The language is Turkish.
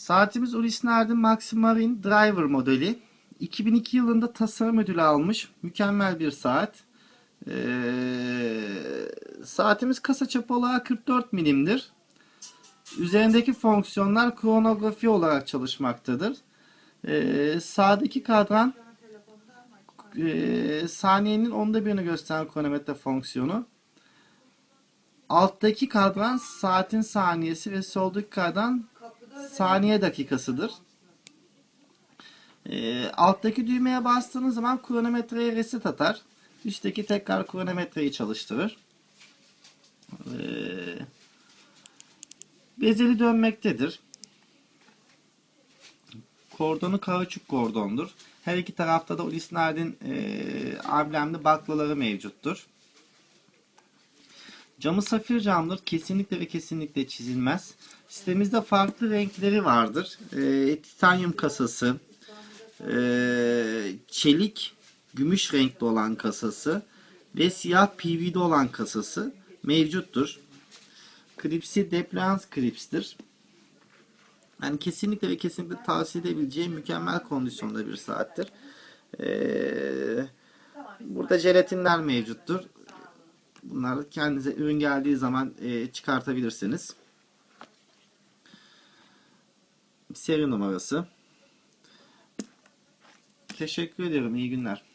Saatimiz Ulis Nardin Maximarine Driver modeli. 2002 yılında tasarım ödülü almış. Mükemmel bir saat. Ee, saatimiz kasa çapı olarak 44 milimdir. Üzerindeki fonksiyonlar kronografi olarak çalışmaktadır. Ee, sağdaki kadran e, saniyenin onda birini gösteren kronometre fonksiyonu. Alttaki kadran saatin saniyesi ve soldaki kadran saniye dakikasıdır. Ee, alttaki düğmeye bastığınız zaman kronometreye reset atar. Üstteki tekrar kronometreyi çalıştırır. Ee, bezeli dönmektedir. Kordonu kauçuk kordondur. Her iki tarafta da Ulis Nardin e, amblemli baklaları mevcuttur. Camı safir camdır. Kesinlikle ve kesinlikle çizilmez. Sitemizde farklı renkleri vardır. E, titanyum kasası, e, çelik, gümüş renkli olan kasası ve siyah PV'de olan kasası mevcuttur. Klipsi Depliance klipstir. Yani kesinlikle ve kesinlikle tavsiye edebileceğim mükemmel kondisyonda bir saattir. Ee, burada jelatinler mevcuttur. Bunları kendinize ürün geldiği zaman e, çıkartabilirsiniz. Seri numarası. Teşekkür ediyorum. İyi günler.